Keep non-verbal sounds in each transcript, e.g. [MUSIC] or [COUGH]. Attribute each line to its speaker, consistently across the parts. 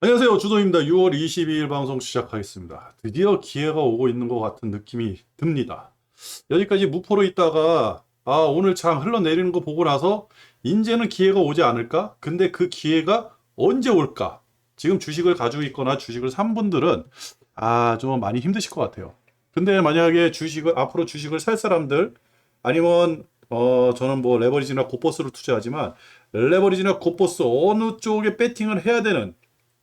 Speaker 1: 안녕하세요. 주도입니다. 6월 22일 방송 시작하겠습니다. 드디어 기회가 오고 있는 것 같은 느낌이 듭니다. 여기까지 무포로 있다가 아, 오늘 장 흘러내리는 거 보고 나서 이제는 기회가 오지 않을까? 근데 그 기회가 언제 올까? 지금 주식을 가지고 있거나 주식을 산 분들은 아, 좀 많이 힘드실 것 같아요. 근데 만약에 주식을 앞으로 주식을 살 사람들 아니면 어 저는 뭐 레버리지나 고버스를 투자하지만 레버리지나 고버스 어느 쪽에 배팅을 해야 되는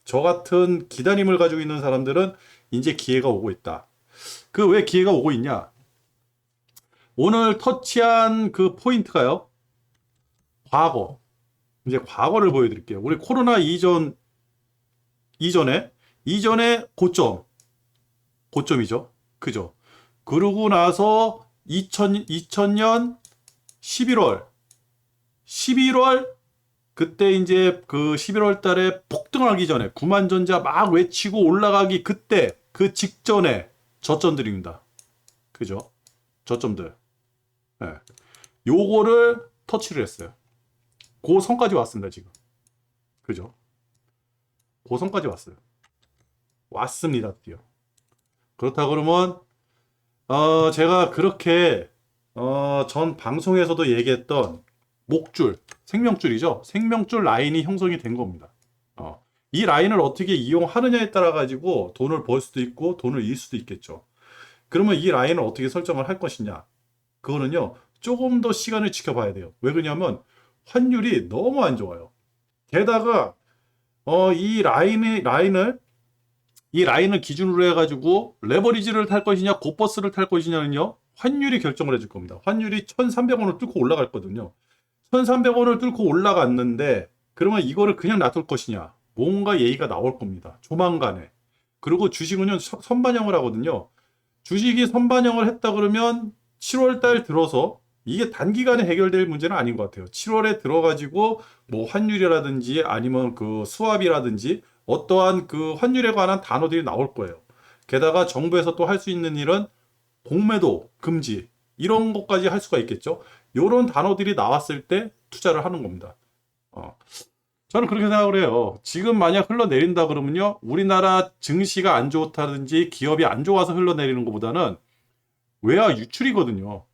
Speaker 1: 저 같은 기다림을 가지고 있는 사람들은 이제 기회가 오고 있다. 그 왜 기회가 오고 있냐? 오늘 터치한 그 포인트가요. 과거. 이제 과거를 보여드릴게요. 우리 코로나 이전 이전에 이전에 고점 고점이죠. 그죠? 그러고 나서 2000 2000년 11월 11월 그때 이제 그 11월 달에 폭등하기 전에 9만 전자 막 외치고 올라가기 그때 그 직전에 저점들입니다. 그죠? 저점들. 예. 요거를 터치를 했어요. 그 선까지 왔습니다, 지금. 그죠? 그 선까지 왔어요. 왔습니다, 드디어. 그렇다 그러면 어, 제가 그렇게 어, 전 방송에서도 얘기했던 목줄, 생명줄이죠. 생명줄 라인이 형성이 된 겁니다. 어, 이 라인을 어떻게 이용하느냐에 따라 가지고 돈을 벌 수도 있고 돈을 잃을 수도 있겠죠. 그러면 이 라인을 어떻게 설정을 할 것이냐? 그거는요. 조금 더 시간을 지켜봐야 돼요. 왜 그러냐면 환율이 너무 안 좋아요. 게다가 어, 이 라인의 라인을 이 라인을 기준으로 해가지고 레버리지를 탈 것이냐 고버스를 탈 것이냐는요 환율이 결정을 해줄 겁니다. 환율이 1,300원을 뚫고 올라갈 거거든요. 1,300원을 뚫고 올라갔는데 그러면 이거를 그냥 놔둘 것이냐? 뭔가 예의가 나올 겁니다. 조만간에. 그리고 주식은요 서- 선반영을 하거든요. 주식이 선반영을 했다 그러면 7월 달 들어서 이게 단기간에 해결될 문제는 아닌 것 같아요. 7월에 들어가지고 뭐 환율이라든지 아니면 그 수압이라든지 어떠한 그 환율에 관한 단어들이 나올 거예요. 게다가 정부에서 또 할 수 있는 일은 공매도 금지 이런 것까지 할 수가 있겠죠. 이런 단어들이 나왔을 때 투자를 하는 겁니다. 어. 저는 그렇게 생각을 해요. 지금 만약 흘러내린다 그러면요. 우리나라 증시가 안 좋다든지 기업이 안 좋아서 흘러내리는 것보다는 외화 유출이거든요.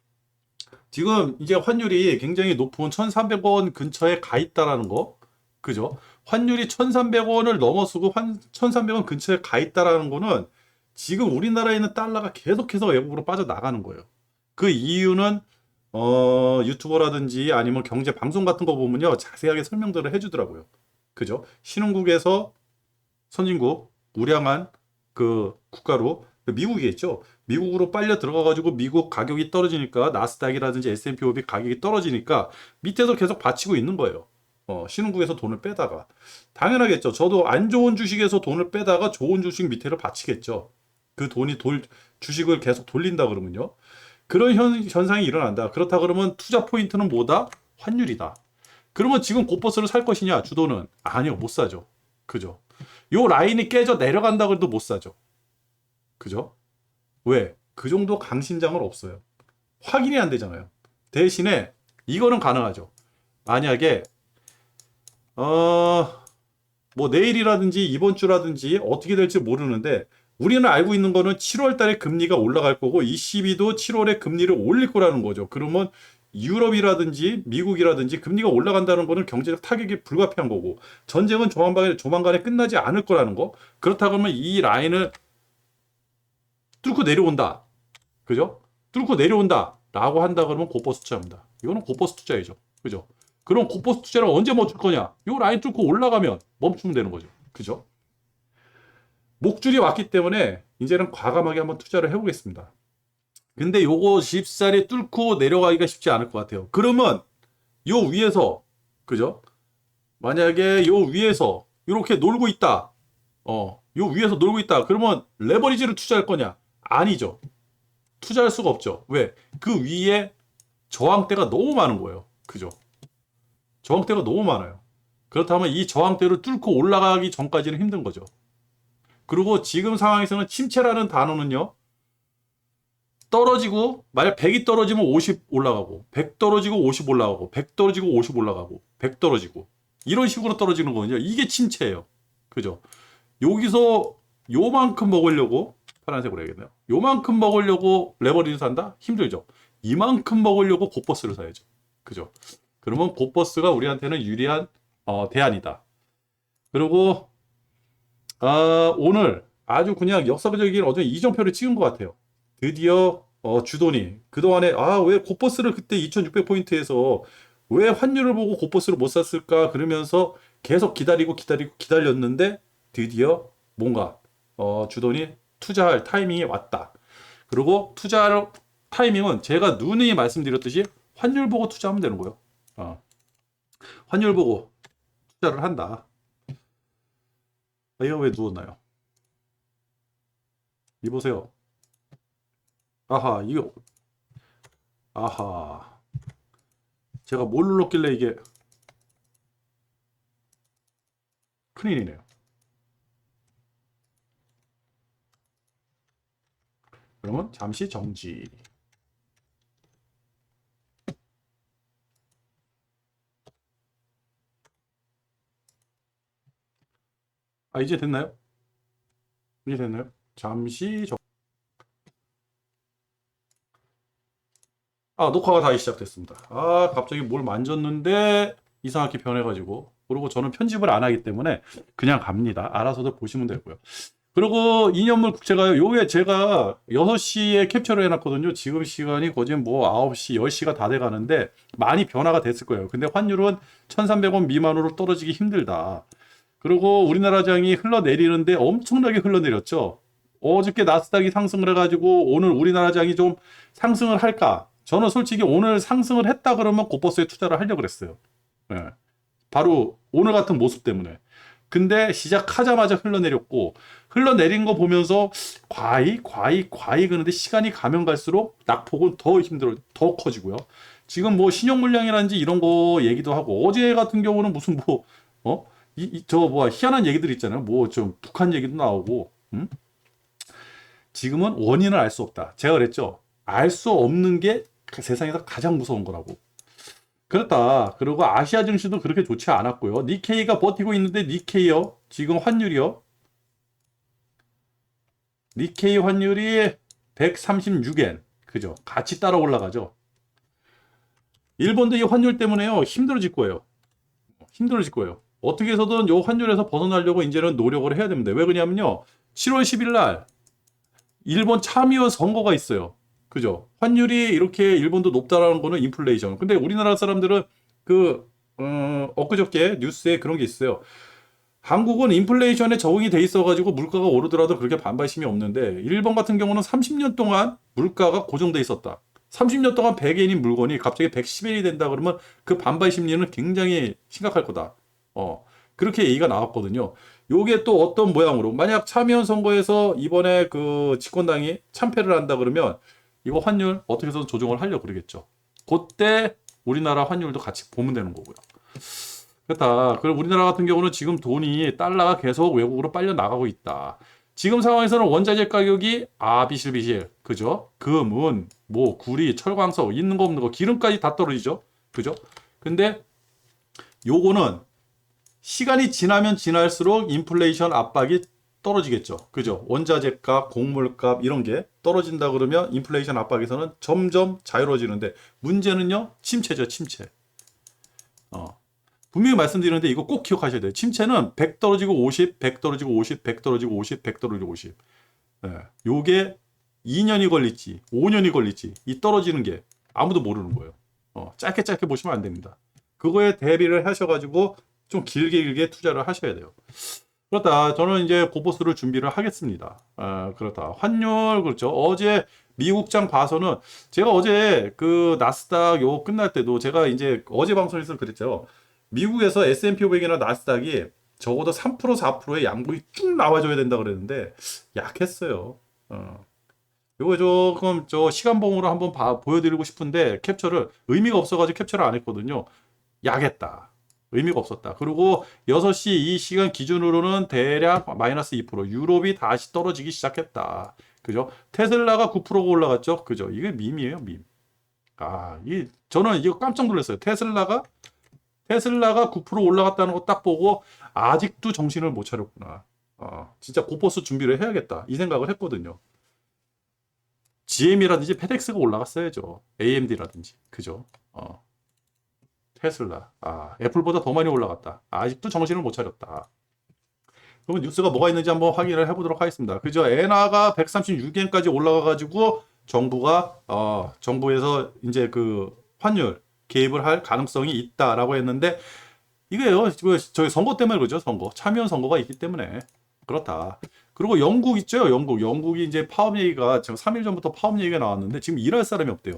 Speaker 1: 지금 이제 환율이 굉장히 높은 1,300원 근처에 가 있다라는 거. 그죠? 환율이 1,300원을 넘어서고 환 1,300원 근처에 가 있다라는 거는 지금 우리나라에 있는 달러가 계속해서 외국으로 빠져나가는 거예요. 그 이유는 어, 유튜버라든지 아니면 경제 방송 같은 거 보면요. 자세하게 설명들을 해주더라고요. 그죠? 신흥국에서 선진국, 우량한 그 국가로 미국이겠죠. 미국으로 빨려 들어가가지고 미국 가격이 떨어지니까 나스닥이라든지 S&P 500 가격이 떨어지니까 밑에서 계속 받치고 있는 거예요. 어, 신흥국에서 돈을 빼다가 당연하겠죠. 저도 안 좋은 주식에서 돈을 빼다가 좋은 주식 밑에를 받치겠죠. 그 돈이 돌 주식을 계속 돌린다 그러면요. 그런 현, 현상이 일어난다. 그렇다 그러면 투자 포인트는 뭐다? 환율이다. 그러면 지금 고버스를 살 것이냐? 주도는 아니요, 못 사죠. 그죠? 요 라인이 깨져 내려간다 그래도 못 사죠. 그죠? 왜? 그 정도 강신장은 없어요. 확인이 안 되잖아요. 대신에 이거는 가능하죠. 만약에 어, 뭐 내일이라든지 이번 주라든지 어떻게 될지 모르는데 우리는 알고 있는 거는 7월 달에 금리가 올라갈 거고 ECB도 7월에 금리를 올릴 거라는 거죠. 그러면 유럽이라든지 미국이라든지 금리가 올라간다는 거는 경제적 타격이 불가피한 거고 전쟁은 조만간에, 조만간에 끝나지 않을 거라는 거. 그렇다 그러면 이 라인을 뚫고 내려온다. 그죠? 뚫고 내려온다. 라고 한다 그러면 고버스 투자입니다. 이거는 고버스 투자이죠. 그죠? 그럼 고버스 투자를 언제 멈출 거냐? 요 라인 뚫고 올라가면 멈추면 되는 거죠. 그죠? 목줄이 왔기 때문에 이제는 과감하게 한번 투자를 해보겠습니다. 근데 요거 쉽사리 뚫고 내려가기가 쉽지 않을 것 같아요. 그러면 요 위에서 그죠? 만약에 요 위에서 이렇게 놀고 있다. 어, 요 위에서 놀고 있다. 그러면 레버리지를 투자할 거냐? 아니죠. 투자할 수가 없죠. 왜? 그 위에 저항대가 너무 많은 거예요. 그죠? 저항대가 너무 많아요. 그렇다면 이 저항대를 뚫고 올라가기 전까지는 힘든 거죠. 그리고 지금 상황에서는 침체라는 단어는요. 떨어지고 만약 100이 떨어지면 50 올라가고 100 떨어지고 50 올라가고 100 떨어지고 50 올라가고 100 떨어지고 이런 식으로 떨어지는 거거든요. 이게 침체예요. 그죠? 여기서 요만큼 먹으려고 파란색으로 해야겠네요. 요만큼 먹으려고 레버리지 산다? 힘들죠. 이만큼 먹으려고 곧버스를 사야죠. 그죠? 그러면 곧버스가 우리한테는 유리한 어, 대안이다. 그리고 아, 오늘 아주 그냥 역사적인 어떤 이정표를 찍은 것 같아요. 드디어 어, 주돈이 그동안에 아왜 곧버스를 그때 2600포인트에서 왜 환율을 보고 곧버스를 못 샀을까 그러면서 계속 기다리고 기다리고 기다렸는데 드디어 뭔가 어, 주돈이 투자할 타이밍이 왔다. 그리고 투자할 타이밍은 제가 누누이 말씀드렸듯이 환율 보고 투자하면 되는 거예요. 어. 환율 보고 투자를 한다. 아, 얘가 왜 누웠나요? 이보세요. 아하, 이거. 아하. 제가 뭘 눌렀길래 이게. 큰일이네요. 그러면 잠시 정지. 아, 이제 됐나요? 이제 됐나요? 잠시 정... 아, 녹화가 다시 시작됐습니다. 아, 갑자기 뭘 만졌는데 이상하게 변해가지고. 그리고 저는 편집을 안 하기 때문에 그냥 갑니다. 알아서도 보시면 되고요. 그리고 이년물 국채가요. 요게 제가 6시에 캡처를 해놨거든요. 지금 시간이 거진 뭐 9시, 10시가 다 돼가는데 많이 변화가 됐을 거예요. 근데 환율은 1,300원 미만으로 떨어지기 힘들다. 그리고 우리나라 장이 흘러내리는데 엄청나게 흘러내렸죠. 어저께 나스닥이 상승을 해가지고 오늘 우리나라 장이 좀 상승을 할까? 저는 솔직히 오늘 상승을 했다 그러면 곧버스에 투자를 하려고 그랬어요. 예. 바로 오늘 같은 모습 때문에. 근데 시작하자마자 흘러내렸고 흘러내린 거 보면서 과히 과히 과히 그런데 시간이 가면 갈수록 낙폭은 더 힘들어 더 커지고요. 지금 뭐 신용 물량이라든지 이런 거 얘기도 하고 어제 같은 경우는 무슨 뭐 어? 이, 이, 저, 뭐, 희한한 얘기들 있잖아요. 뭐, 좀, 북한 얘기도 나오고, 음? 지금은 원인을 알 수 없다. 제가 그랬죠. 알 수 없는 게 세상에서 가장 무서운 거라고. 그렇다. 그리고 아시아 증시도 그렇게 좋지 않았고요. 니케이가 버티고 있는데 니케이요. 지금 환율이요. 니케이 환율이 136엔. 그죠? 같이 따라 올라가죠. 일본도 이 환율 때문에요. 힘들어질 거예요. 힘들어질 거예요. 어떻게 해서든 요 환율에서 벗어나려고 이제는 노력을 해야 됩니다. 왜 그러냐면요. 7월 10일 날 일본 참의원 선거가 있어요. 그죠? 환율이 이렇게 일본도 높다라는 거는 인플레이션. 근데 우리나라 사람들은 그, 어, 엊그저께 뉴스에 그런 게 있어요. 한국은 인플레이션에 적응이 돼 있어가지고 물가가 오르더라도 그렇게 반발심이 없는데 일본 같은 경우는 30년 동안 물가가 고정돼 있었다. 30년 동안 100엔인 물건이 갑자기 110엔이 된다 그러면 그 반발 심리는 굉장히 심각할 거다. 어, 그렇게 얘기가 나왔거든요. 요게 또 어떤 모양으로 만약 참여연 선거에서 이번에 그 집권당이 참패를 한다 그러면 이거 환율 어떻게 해서 조정을 하려고 그러겠죠. 그때 우리나라 환율도 같이 보면 되는 거고요. 그렇다. 그리고 우리나라 같은 경우는 지금 돈이 달러가 계속 외국으로 빨려 나가고 있다. 지금 상황에서는 원자재 가격이 아 비실비실 그죠? 금은 뭐 구리, 철광석 있는 거 없는 거 기름까지 다 떨어지죠. 그죠? 근데 요거는 시간이 지나면 지날수록 인플레이션 압박이 떨어지겠죠. 그죠? 원자재 값, 곡물 값 이런 게 떨어진다 그러면 인플레이션 압박에서는 점점 자유로워지는데 문제는요. 침체죠, 침체. 어. 분명히 말씀드리는데 이거 꼭 기억하셔야 돼요. 침체는 100 떨어지고 50, 100 떨어지고 50, 100 떨어지고 50, 100 떨어지고 50. 예. 요게 2년이 걸릴지, 5년이 걸릴지 이 떨어지는 게 아무도 모르는 거예요. 어, 짧게 짧게 보시면 안 됩니다. 그거에 대비를 하셔가지고 좀 길게 길게 투자를 하셔야 돼요. 그렇다. 저는 이제 고보스를 준비를 하겠습니다. 아, 그렇다. 환율, 그렇죠. 어제 미국장 봐서는 제가 어제 그 나스닥 요 끝날 때도 제가 이제 어제 방송에서 그랬죠. 미국에서 S&P 500이나 나스닥이 적어도 3% 4%의 양봉이 쭉 나와줘야 된다 그랬는데 약했어요. 어. 요거 조금 저 시간봉으로 한번 봐, 보여드리고 싶은데 캡처를 의미가 없어가지고 캡처를 안 했거든요. 약했다. 의미가 없었다. 그리고 6시 이 시간 기준으로는 대략 마이너스 2% 유럽이 다시 떨어지기 시작했다. 그죠? 테슬라가 9%가 올라갔죠? 그죠? 이게 밈이에요, 밈. 아, 이 저는 이거 깜짝 놀랐어요. 테슬라가 테슬라가 9% 올라갔다는 거 딱 보고 아직도 정신을 못 차렸구나. 어, 진짜 고포스 준비를 해야겠다. 이 생각을 했거든요. GM이라든지 페덱스가 올라갔어야죠. AMD라든지. 그죠? 어. 테슬라. 아, 애플보다 더 많이 올라갔다. 아직도 정신을 못 차렸다. 그러면 뉴스가 뭐가 있는지 한번 확인을 해보도록 하겠습니다. 그죠? 엔화가 136엔까지 올라가가지고 정부가, 어, 정부에서 이제 그 환율 개입을 할 가능성이 있다라고 했는데, 이게요, 그 저희 선거 때문에 그러죠, 선거. 참여연 선거가 있기 때문에. 그렇다. 그리고 영국 있죠, 영국. 영국이 이제 파업 얘기가 지금 3일 전부터 파업 얘기가 나왔는데 지금 일할 사람이 없대요.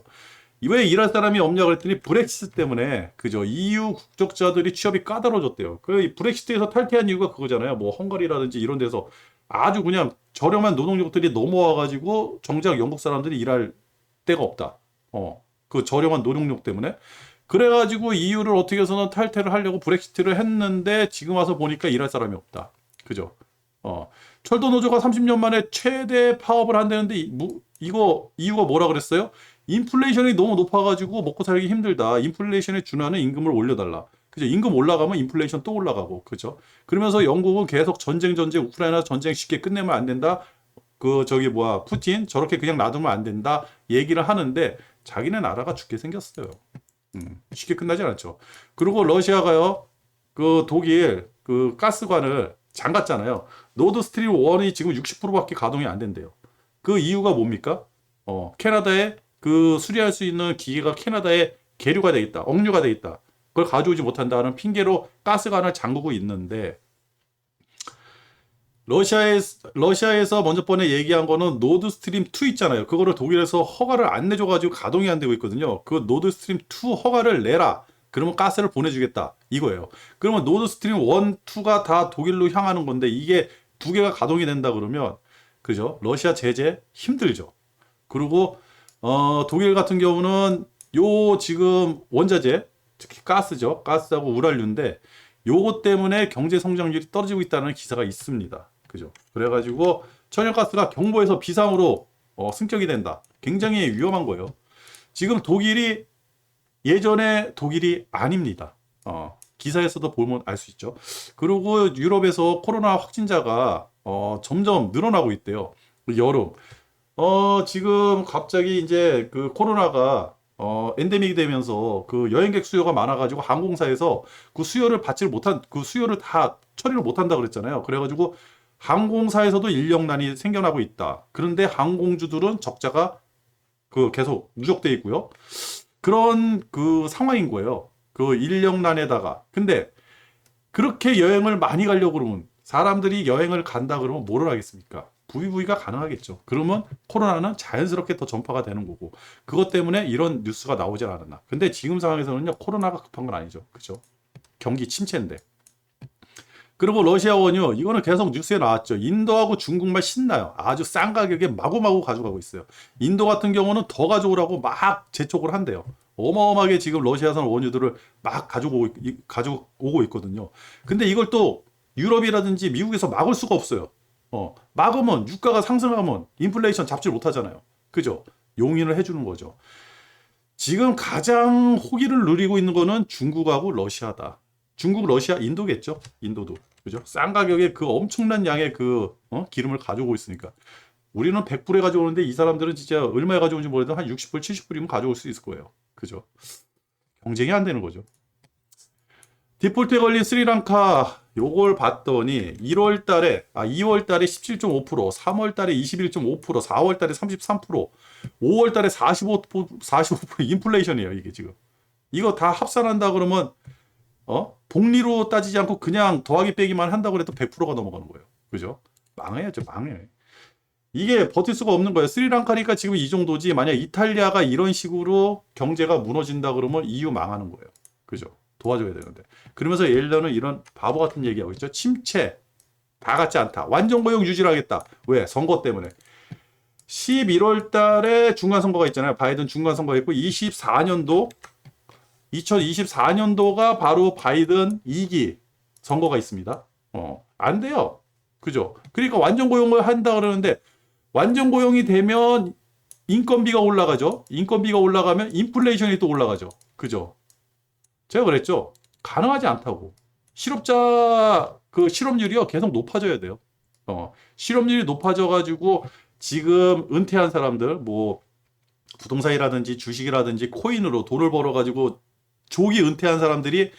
Speaker 1: 왜 일할 사람이 없냐고 그랬더니 브렉시트 때문에 그죠 EU 국적자들이 취업이 까다로워졌대요. 그 브렉시트에서 탈퇴한 이유가 그거잖아요. 뭐 헝가리라든지 이런 데서 아주 그냥 저렴한 노동력들이 넘어와가지고 정작 영국 사람들이 일할 데가 없다. 어, 그 저렴한 노동력 때문에. 그래가지고 EU를 어떻게 해서는 탈퇴를 하려고 브렉시트를 했는데 지금 와서 보니까 일할 사람이 없다. 그죠? 어, 철도 노조가 30년 만에 최대 파업을 한다는데 이, 무, 이거 이유가 뭐라 그랬어요? 인플레이션이 너무 높아가지고 먹고 살기 힘들다. 인플레이션에 준하는 임금을 올려달라. 그죠? 임금 올라가면 인플레이션 또 올라가고, 그죠? 그러면서 영국은 계속 전쟁, 전쟁, 우크라이나 전쟁 쉽게 끝내면 안 된다. 그, 저기, 뭐야, 푸틴 저렇게 그냥 놔두면 안 된다. 얘기를 하는데 자기네 나라가 죽게 생겼어요. 음, 쉽게 끝나지 않죠. 그리고 러시아가요, 그 독일 그 가스관을 잠갔잖아요. 노드 스트림 1이 지금 60%밖에 가동이 안 된대요. 그 이유가 뭡니까? 어, 캐나다에 그 수리할 수 있는 기계가 캐나다에 계류가 돼 있다. 억류가 돼 있다. 그걸 가져오지 못한다는 핑계로 가스관을 잠그고 있는데 러시아에 러시아에서 먼저 번에 얘기한 거는 노드 스트림 2 있잖아요. 그거를 독일에서 허가를 안 내줘 가지고 가동이 안 되고 있거든요. 그 노드 스트림 2 허가를 내라. 그러면 가스를 보내주겠다. 이거예요. 그러면 노드 스트림 1, 2가 다 독일로 향하는 건데 이게 두 개가 가동이 된다 그러면 그죠? 러시아 제재 힘들죠. 그리고 어, 독일 같은 경우는 요 지금 원자재 특히 가스죠. 가스하고 우랄류인데 요것 때문에 경제 성장률이 떨어지고 있다는 기사가 있습니다. 그죠? 그래가지고 천연가스가 경보에서 비상으로 어, 승격이 된다. 굉장히 위험한 거예요. 지금 독일이 예전에 독일이 아닙니다. 어, 기사에서도 보면 알 수 있죠. 그리고 유럽에서 코로나 확진자가 어, 점점 늘어나고 있대요. 여름. 어, 지금 갑자기 이제 그 코로나가 어, 엔데믹이 되면서 그 여행객 수요가 많아가지고 항공사에서 그 수요를 받지를 못한, 그 수요를 다 처리를 못한다 그랬잖아요. 그래가지고 항공사에서도 인력난이 생겨나고 있다. 그런데 항공주들은 적자가 그 계속 누적돼 있고요. 그런 그 상황인 거예요. 그 인력난에다가. 근데 그렇게 여행을 많이 가려고 그러면 사람들이 여행을 간다 그러면 뭐를 하겠습니까? 부비부비가 가능하겠죠. 그러면 코로나는 자연스럽게 더 전파가 되는 거고 그것 때문에 이런 뉴스가 나오질 않았나. 근데 지금 상황에서는요 코로나가 급한 건 아니죠. 그죠? 경기 침체인데. 그리고 러시아 원유 이거는 계속 뉴스에 나왔죠. 인도하고 중국만 신나요. 아주 싼 가격에 마구마구 가져가고 있어요. 인도 같은 경우는 더 가져오라고 막 재촉을 한대요. 어마어마하게 지금 러시아산 원유들을 막 가지고 가져오고 있거든요. 근데 이걸 또 유럽이라든지 미국에서 막을 수가 없어요. 어, 막으면 유가가 상승하면 인플레이션 잡지 못하잖아요. 그죠? 용인을 해주는 거죠. 지금 가장 호기를 누리고 있는 거는 중국하고 러시아다. 중국, 러시아, 인도겠죠? 인도도. 그죠? 싼 가격에 그 엄청난 양의 그 어? 기름을 가져오고 있으니까. 우리는 100불에 가져오는데 이 사람들은 진짜 얼마에 가져오는지 모르겠는데 한 60불, 70불이면 가져올 수 있을 거예요. 그죠? 경쟁이 안 되는 거죠. 디폴트에 걸린 스리랑카 요걸 봤더니 1월 달에 아 2월 달에 17.5%, 3월 달에 21.5%, 4월 달에 33%, 5월 달에 45% 45% 인플레이션이에요, 이게 지금. 이거 다 합산한다 그러면 어? 복리로 따지지 않고 그냥 더하기 빼기만 한다고 해도 100%가 넘어가는 거예요. 그죠? 망해야죠, 망해. 이게 버틸 수가 없는 거예요. 스리랑카니까 지금 이 정도지. 만약 이탈리아가 이런 식으로 경제가 무너진다 그러면 EU 망하는 거예요. 그죠? 도와줘야 되는데. 그러면서 옐런은 이런 바보 같은 얘기하고 있죠. 침체. 다 같지 않다. 완전 고용 유지를 하겠다. 왜? 선거 때문에. 11월 달에 중간 선거가 있잖아요. 바이든 중간 선거가 있고 24년도 2024년도가 바로 바이든 2기 선거가 있습니다. 어, 안 돼요. 그죠? 그러니까 완전 고용을 한다 그러는데 완전 고용이 되면 인건비가 올라가죠. 인건비가 올라가면 인플레이션이 또 올라가죠. 그죠? 제가 그랬죠. 가능하지 않다고. 실업자 그 실업률이요 계속 높아져야 돼요. 어, 실업률이 높아져가지고 지금 은퇴한 사람들, 뭐, 부동산이라든지 주식이라든지 코인으로 돈을 벌어가지고 조기 은퇴한 사람들이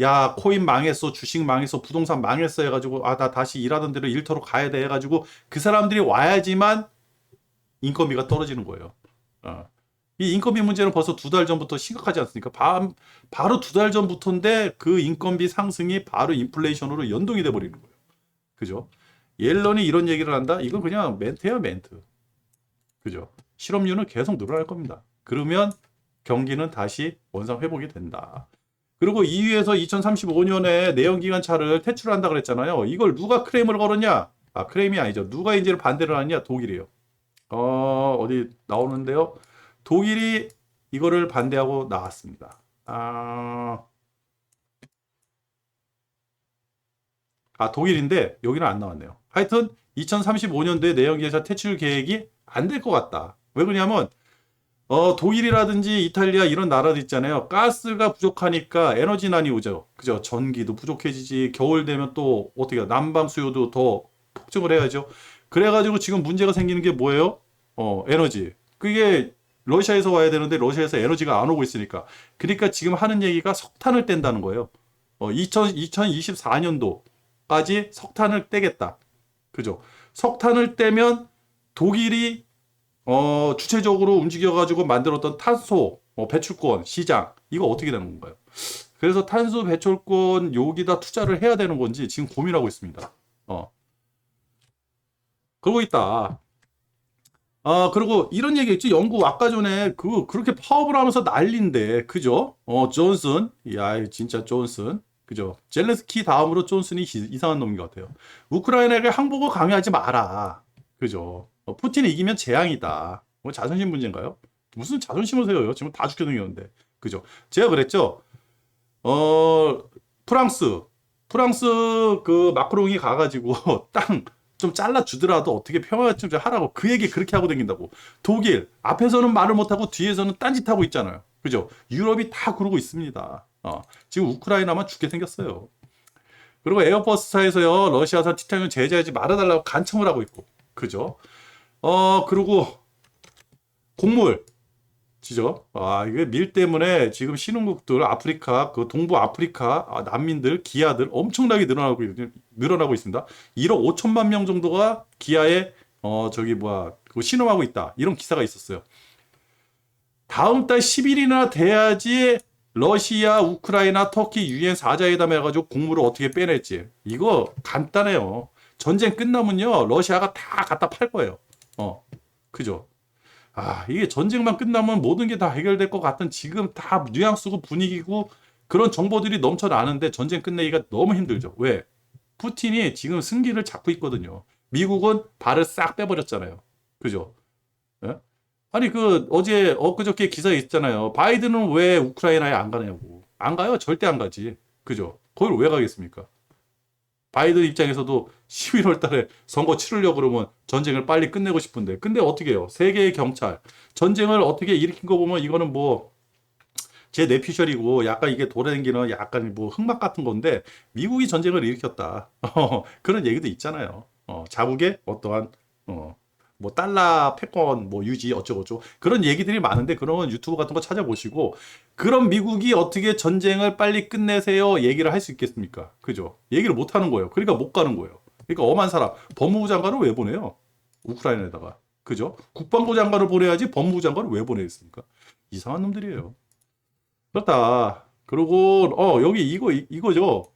Speaker 1: 야, 코인 망했어, 주식 망했어, 부동산 망했어 해가지고 아, 나 다시 일하던 대로 일터로 가야 돼 해가지고 그 사람들이 와야지만 인건비가 떨어지는 거예요. 어. 이 인건비 문제는 벌써 두 달 전부터 심각하지 않습니까? 바, 바로 두 달 전부터인데 그 인건비 상승이 바로 인플레이션으로 연동이 돼 버리는 거예요. 그죠? 옐런이 이런 얘기를 한다? 이건 그냥 멘트야, 멘트. 그죠? 실업률은 계속 늘어날 겁니다. 그러면 경기는 다시 원상 회복이 된다. 그리고 EU에서 2035년에 내연기관 차를 퇴출한다 그랬잖아요. 이걸 누가 크레임을 걸었냐? 아, 크레임이 아니죠. 누가 이제 반대를 하냐? 독일이에요. 어, 어디 나오는데요. 독일이 이거를 반대하고 나왔습니다. 아, 아 독일인데 여기는 안 나왔네요. 하여튼 2035년도에 내연기관 퇴출 계획이 안 될 것 같다. 왜 그러냐면 어, 독일이라든지 이탈리아 이런 나라들 있잖아요. 가스가 부족하니까 에너지난이 오죠. 그죠? 전기도 부족해지지. 겨울 되면 또 어떻게 난방 수요도 더 폭증을 해야죠. 그래가지고 지금 문제가 생기는 게 뭐예요? 어, 에너지. 그게 러시아에서 와야 되는데 러시아에서 에너지가 안 오고 있으니까. 그러니까 지금 하는 얘기가 석탄을 뗀다는 거예요. 어, 2000, 2024년도까지 석탄을 떼겠다. 그죠? 석탄을 떼면 독일이 어, 주체적으로 움직여가지고 만들었던 탄소 어, 배출권 시장 이거 어떻게 되는 건가요? 그래서 탄소 배출권 여기다 투자를 해야 되는 건지 지금 고민하고 있습니다. 어. 그러고 있다. 아, 그리고 이런 얘기 했지. 영국 아까 전에 그 그렇게 파업을 하면서 난린데. 그죠? 어, 존슨. 야, 진짜 존슨. 그죠? 젤렌스키 다음으로 존슨이 이- 이상한 놈인 것 같아요. 우크라이나에게 항복을 강요하지 마라. 그죠? 어, 푸틴이 이기면 재앙이다. 뭐 자존심 문제인가요? 무슨 자존심을 세워요? 지금 다 죽게 생겼는데. 그죠? 제가 그랬죠. 어, 프랑스. 프랑스 그 마크롱이 가가지고 [LAUGHS] 땅 좀 잘라주더라도 어떻게 평화 좀 하라고 그 얘기 그렇게 하고 다닌다고. 독일 앞에서는 말을 못하고 뒤에서는 딴짓하고 있잖아요. 그죠? 유럽이 다 그러고 있습니다. 어, 지금 우크라이나만 죽게 생겼어요. 그리고 에어버스타에서요 러시아산 티타늄 제재하지 말아달라고 간청을 하고 있고. 그죠? 어, 그리고 곡물. 지죠? 아, 이게 밀 때문에 지금 신흥국들, 아프리카, 그 동부 아프리카 아, 난민들, 기아들 엄청나게 늘어나고, 있- 늘어나고 있습니다. 1억 5천만 명 정도가 기아에, 어, 저기, 뭐야, 그 신음하고 있다. 이런 기사가 있었어요. 다음 달 10일이나 돼야지 러시아, 우크라이나, 터키 유엔 4자회담 해가지고 곡물을 어떻게 빼낼지. 이거 간단해요. 전쟁 끝나면요, 러시아가 다 갖다 팔 거예요. 어, 그죠? 아, 이게 전쟁만 끝나면 모든 게 다 해결될 것 같은 지금 다 뉘앙스고 분위기고 그런 정보들이 넘쳐나는데 전쟁 끝내기가 너무 힘들죠. 왜? 푸틴이 지금 승기를 잡고 있거든요. 미국은 발을 싹 빼버렸잖아요. 그죠? 예? 아니, 그, 어제, 엊그저께 기사 있잖아요. 바이든은 왜 우크라이나에 안 가냐고. 안 가요? 절대 안 가지. 그죠? 거기를 왜 가겠습니까? 바이든 입장에서도 11월 달에 선거 치르려고 그러면 전쟁을 빨리 끝내고 싶은데. 근데 어떻게 해요? 세계의 경찰. 전쟁을 어떻게 일으킨 거 보면 이거는 뭐, 제 내피셜이고 약간 이게 돌아다니는 약간 뭐 흑막 같은 건데 미국이 전쟁을 일으켰다. [LAUGHS] 어, 그런 얘기도 있잖아요. 어, 자국의 어떠한 어, 뭐 달러 패권 뭐 유지 어쩌고저쩌고 그런 얘기들이 많은데 그런 건 유튜브 같은 거 찾아보시고 그럼 미국이 어떻게 전쟁을 빨리 끝내세요 얘기를 할 수 있겠습니까? 그죠? 얘기를 못 하는 거예요. 그러니까 못 가는 거예요. 그러니까 엄한 사람 법무부 장관을 왜 보내요? 우크라이나에다가 그죠? 국방부 장관을 보내야지 법무부 장관을 왜 보내겠습니까? 이상한 놈들이에요. 그렇다. 그리고 어 여기 이거 이- 이거죠.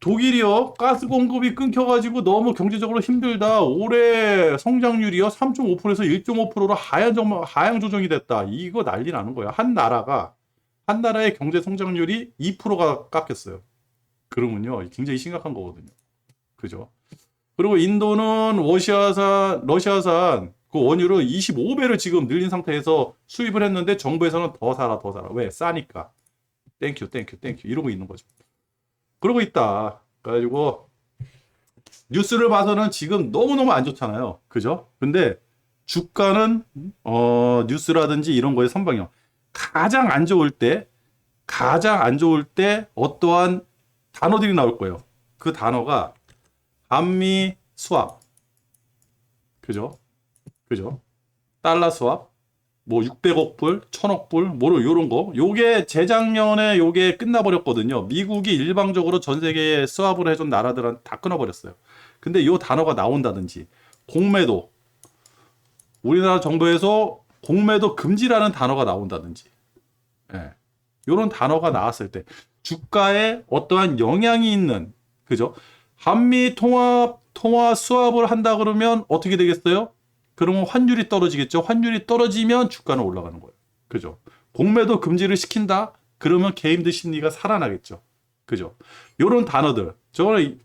Speaker 1: 독일이요 가스 공급이 끊겨가지고 너무 경제적으로 힘들다. 올해 성장률이요 3.5%에서 1.5%로 하향 정 하향 조정이 됐다. 이거 난리 나는 거야. 한 나라가 한 나라의 경제 성장률이 2%가 깎였어요. 그러면요 굉장히 심각한 거거든요. 그죠? 그리고 인도는 러시아산 러시아산 그 원유를 25배를 지금 늘린 상태에서 수입을 했는데 정부에서는 더 사라 더 사라 왜 싸니까 땡큐 땡큐 땡큐 이러고 있는 거죠. 그러고 있다. 그래가지고 뉴스를 봐서는 지금 너무너무 안 좋잖아요. 그죠? 근데 주가는 어 뉴스라든지 이런 거에 선방이요. 가장 안 좋을 때 가장 안 좋을 때 어떠한 단어들이 나올 거예요. 그 단어가 한미 수압. 그죠? 그죠? 달러 수압. 뭐 600억 불, 1000억 불, 뭐 요런 거. 요게 재작년에 요게 끝나버렸거든요. 미국이 일방적으로 전 세계에 수압을 해준 나라들은 다 끊어버렸어요. 근데 요 단어가 나온다든지 공매도 우리나라 정부에서 공매도 금지라는 단어가 나온다든지 예. 요런 단어가 나왔을 때 주가에 어떠한 영향이 있는 그죠? 한미 통합 통화 수합을 한다 그러면 어떻게 되겠어요? 그러면 환율이 떨어지겠죠. 환율이 떨어지면 주가는 올라가는 거예요. 그죠? 공매도 금지를 시킨다? 그러면 개인들 심리가 살아나겠죠. 그죠? 요런 단어들. 저는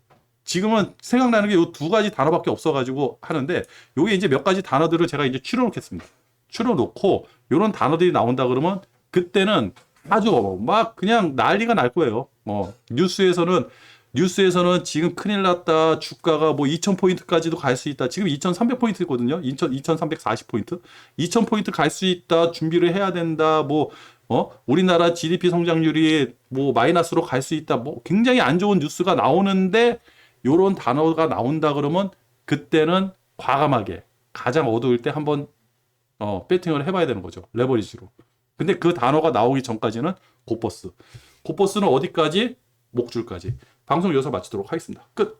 Speaker 1: 지금은 생각나는 게 요 두 가지 단어밖에 없어가지고 하는데 요게 이제 몇 가지 단어들을 제가 이제 추려 놓겠습니다. 추려 놓고 요런 단어들이 나온다 그러면 그때는 아주 막 그냥 난리가 날 거예요. 어, 뉴스에서는 뉴스에서는 지금 큰일 났다. 주가가 뭐 2000포인트까지도 갈 수 있다. 지금 2300포인트거든요. 2000, 2340포인트. 2000포인트 갈 수 있다. 준비를 해야 된다. 뭐, 어, 우리나라 GDP 성장률이 뭐 마이너스로 갈 수 있다. 뭐 굉장히 안 좋은 뉴스가 나오는데 요런 단어가 나온다 그러면 그때는 과감하게 가장 어두울 때 한번 어, 배팅을 해봐야 되는 거죠. 레버리지로. 근데 그 단어가 나오기 전까지는 고버스. 고버스는 어디까지? 목줄까지. 방송 여기서 마치도록 하겠습니다. 끝.